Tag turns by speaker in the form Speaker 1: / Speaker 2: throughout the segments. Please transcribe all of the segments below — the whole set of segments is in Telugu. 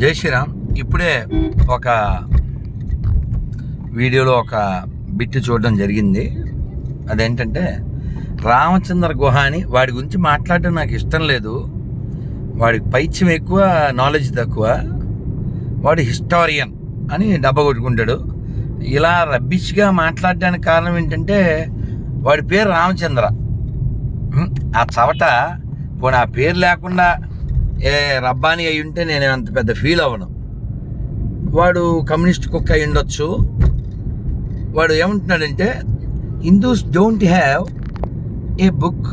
Speaker 1: జై శ్రీరామ్. ఇప్పుడే ఒక వీడియోలో ఒక బిట్టు చూడడం జరిగింది. అదేంటంటే రామచంద్ర గుహ అని వాడి గురించి మాట్లాడడం నాకు ఇష్టం లేదు. వాడికి పైచ్యం ఎక్కువ నాలెడ్జ్ తక్కువ. వాడు హిస్టారియన్ అని డబ్బ కొట్టుకుంటాడు. ఇలా రబ్బిష్గా మాట్లాడడానికి కారణం ఏంటంటే వాడి పేరు రామచంద్ర. ఆ చవట పోనీ ఆ పేరు లేకుండా ఏ రబ్బాని అయి ఉంటే నేను అంత పెద్ద ఫీల్ అవ్వను. వాడు కమ్యూనిస్ట్ కుక్క అయి ఉండొచ్చు వాడు ఏమంటున్నాడంటే Hindus don't have a book.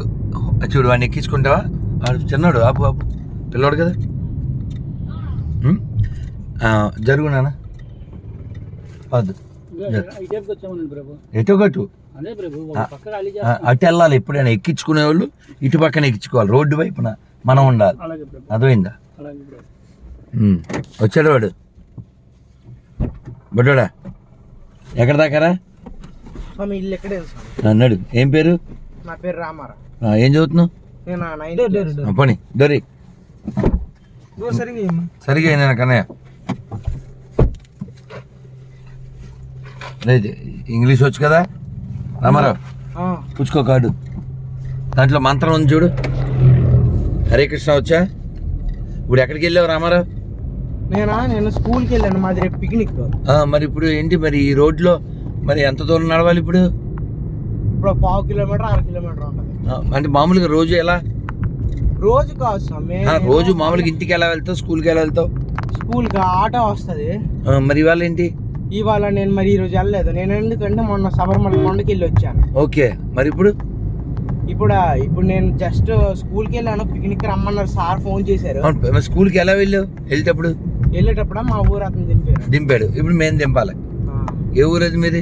Speaker 1: చూడు వాడిని ఎక్కించుకుంటావా? వాడు చిన్నాడు ఆపు ఆపు. పిల్లోడు కదా. జరుగు నాన్న. వద్దు. ఎటు గటు
Speaker 2: అదే ప్రభు ఒక
Speaker 1: ఆ,
Speaker 2: పక్క ఖాళీ
Speaker 1: ఆ,
Speaker 2: చేస్తాం
Speaker 1: అటు వెళ్ళాలి ఎప్పుడైనా. ఎక్కించుకునే వాళ్ళు ఇటు పక్కన ఎక్కించుకోవాలి. రోడ్డు వైపున. మనం ఉండాలి. అర్థమైందా. వచ్చాడు వాడు. బుడ్డోడా ఎక్కడ దాకారా
Speaker 3: స్వామి ఇల్లు ఎక్కడే స్వామి?
Speaker 1: అన్నాడు ఏం పేరు?
Speaker 3: నా పేరు రామారా
Speaker 1: ఆ, ఏం చదువుతున్నావు?
Speaker 3: నేను
Speaker 1: పోనీ. దొరి
Speaker 3: సరిగా
Speaker 1: నేను కన్నయ్య. లేదు ఇంగ్లీష్ వచ్చు కదా? రామారావు పుచ్చుకో కార్డు. దాంట్లో మంత్రం ఉంది చూడు. హరే కృష్ణ వచ్చా? ఇప్పుడు ఎక్కడికి వెళ్ళావు రామారావు?
Speaker 3: నేనా? నేను స్కూల్కి వెళ్ళాను. మాది రేపు పిక్నిక్
Speaker 1: మరి ఇప్పుడు ఏంటి మరి ఈ రోడ్లో మరి ఎంత దూరం నడవాలి ఇప్పుడు?
Speaker 3: ఇప్పుడు పావు కిలోమీటర్ అర కిలోమీటర్ ఉంటుంది.
Speaker 1: అంటే మామూలుగా రోజు ఎలా?
Speaker 3: రోజు కాదు
Speaker 1: రోజు మామూలుగా ఇంటికి ఎలా వెళ్తావు? స్కూల్కి ఎలా వెళ్తావు?
Speaker 3: స్కూల్కి ఆటో వస్తుంది.
Speaker 1: మరి ఇవాళ ఏంటి?
Speaker 3: ఇవాళ నేను మరి ఈ రోజు వెళ్ళలేదు. నేను ఎందుకంటే మొన్న శబరిమల కొండకి వెళ్ళి వచ్చాను.
Speaker 1: ఓకే. మరి ఇప్పుడు?
Speaker 3: ఇప్పుడు ఇప్పుడు నేను జస్ట్ స్కూల్కి వెళ్ళాను పిక్నిక్ రమ్మన్నారు సార్ ఫోన్ చేశారు.
Speaker 1: స్కూల్కి ఎలా వెళ్ళావు వెళ్తేప్పుడు
Speaker 3: వెళ్ళేటప్పుడు మా ఊరు అతను దింపారు
Speaker 1: దింపాడు. ఇప్పుడు మేము దింపాలి. ఏ ఊరు అది మీది?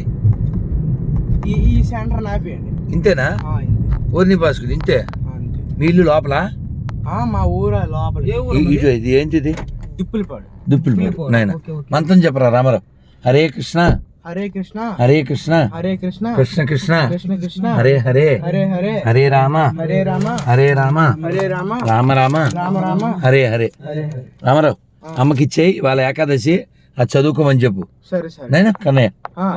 Speaker 3: ఈ ఈ సెంటర్ నాపేయండి
Speaker 1: ఇంతేనా. ఊరిని బాసుకుని ఇంతే. మీ ఇల్లు లోపల?
Speaker 3: ఆ, మా ఊరు లోపల.
Speaker 1: ఇటు ఇది ఏంటిది?
Speaker 3: దిప్పులపాడు.
Speaker 1: దుప్పులు నాయన. మంత్రం చెప్పరా రామారావు? హరే కృష్ణ.
Speaker 3: హరే కృష్ణ.
Speaker 1: హరే కృష్ణ.
Speaker 3: హరే కృష్ణ.
Speaker 1: కృష్ణ కృష్ణ.
Speaker 3: కృష్ణ కృష్ణ.
Speaker 1: హరే హరే.
Speaker 3: హరే హరే.
Speaker 1: హరే రామ.
Speaker 3: హరే రామ.
Speaker 1: హరే రామ.
Speaker 3: హరే రామ.
Speaker 1: రామ రామ.
Speaker 3: రామ రామ.
Speaker 1: హరే హరే. రామారావు అమ్మకి ఇచ్చేయి వాళ్ళ ఏకాదశి అది చదువుకోమని చెప్పు.
Speaker 3: సరే సరే.
Speaker 1: నాయన కన్నయ్య.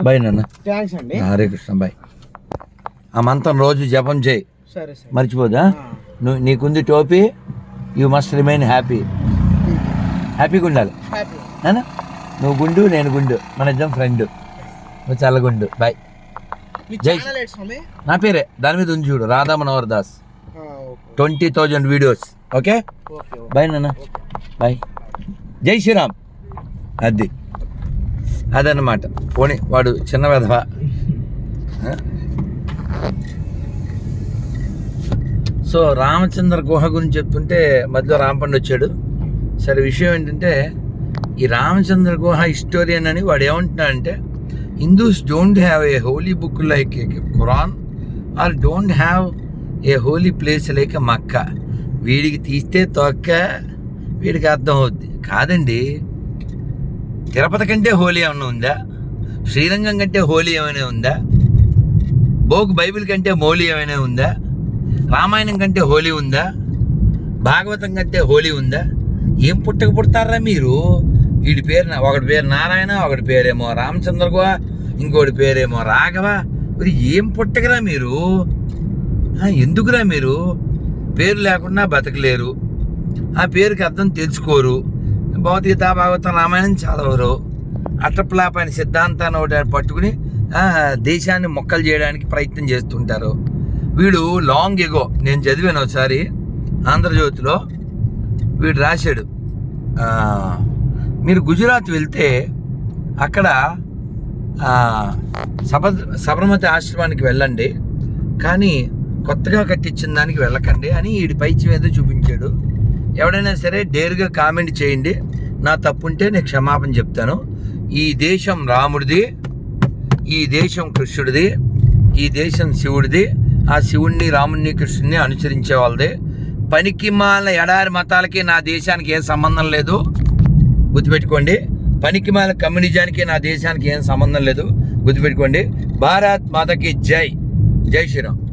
Speaker 1: బాయ్ నాన్న
Speaker 3: థ్యాంక్స్ అండి.
Speaker 1: హరే కృష్ణ బాయ్. ఆ మంత్రం రోజు జపం చేయి.
Speaker 3: సరే సరే.
Speaker 1: మర్చిపోదా? నువ్వు నీకుంది టోపీ యూ మస్ట్ రిమైన్ హ్యాపీ. హ్యాపీగా ఉండాలి. నువ్వు గుండు నేను గుండు. మన ఇద్దరం ఫ్రెండ్. నువ్వు చాలా గుండు బాయ్ జై- నా పేరే. దాని మీద ఉంది చూడు Radha Manohar Das. Twenty thousand videos. Okay? Bye నాన్న. బాయ్. జై శ్రీరామ్. అది. అదన్నమాట. పోనీ వాడు చిన్న వెధవ? సో రామచంద్ర గుహ గురించి చెప్తుంటే మధ్యలో రాంపండు వచ్చాడు. సరే విషయం ఏంటంటే ఈ రామచంద్ర గుహ హిస్టోరియన్ అని వాడు ఏమంటున్నాడంటే Hindus don't have a holy book like Quran or don't have a holy place like Mecca వీడికి తీస్తే తొక్క వీడికి అర్థం అవుద్ది. కాదండి. తిరుపతి కంటే హోలీ ఏమైనా ఉందా? శ్రీరంగం కంటే హోలీ ఏమైనా ఉందా? బోక్ బైబిల్ కంటే మోలీ ఏమైనా ఉందా? రామాయణం కంటే హోలీ ఉందా? భాగవతం కంటే హోలీ ఉందా? ఏం పుట్టక పుడతారా మీరు? వీడి పేరు ఒకటి పేరు నారాయణ ఒకటి పేరేమో రామచంద్ర ఇంకోటి పేరేమో రాఘవ. మరి ఏం పుట్టకరా మీరు? ఎందుకురా మీరు? పేరు లేకుండా బతకలేరు. ఆ పేరుకి అర్థం తెలుసుకోరు. భౌతికత భాగవతం రామాయణం చదవరు. అట్టప్లాపైన సిద్ధాంతాన్ని ఒకటి పట్టుకుని దేశాన్ని మొక్కలు చేయడానికి ప్రయత్నం చేస్తుంటారు. వీడు లాంగ్ ఎగో నేను చదివాను ఒకసారి ఆంధ్రజ్యోతిలో. వీడు రాశాడు. మీరు గుజరాత్ వెళ్తే అక్కడ సబ సబర్మతి ఆశ్రమానికి వెళ్ళండి. కానీ కొత్తగా కట్టించిన దానికి వెళ్ళకండి అని వీడి పైచి మీద చూపించాడు. ఎవడైనా సరే డేర్గా కామెంట్ చేయండి. నా తప్పుంటే నేను క్షమాపణ చెప్తాను. ఈ దేశం రాముడిది ఈ దేశం కృష్ణుడిది ఈ దేశం శివుడిది ఆ శివుణ్ణి రాముణ్ణి కృష్ణుడిని అనుసరించే వాళ్ళది. పనికి మాల ఎడారి మతాలకి నా దేశానికి ఏం సంబంధం లేదు. గుర్తుపెట్టుకోండి పనికిమాలిన కమ్యూనిజానికి నా దేశానికి ఏం సంబంధం లేదు. గుర్తుపెట్టుకోండి భారత్ మాతకి జై. జై శ్రీరామ్.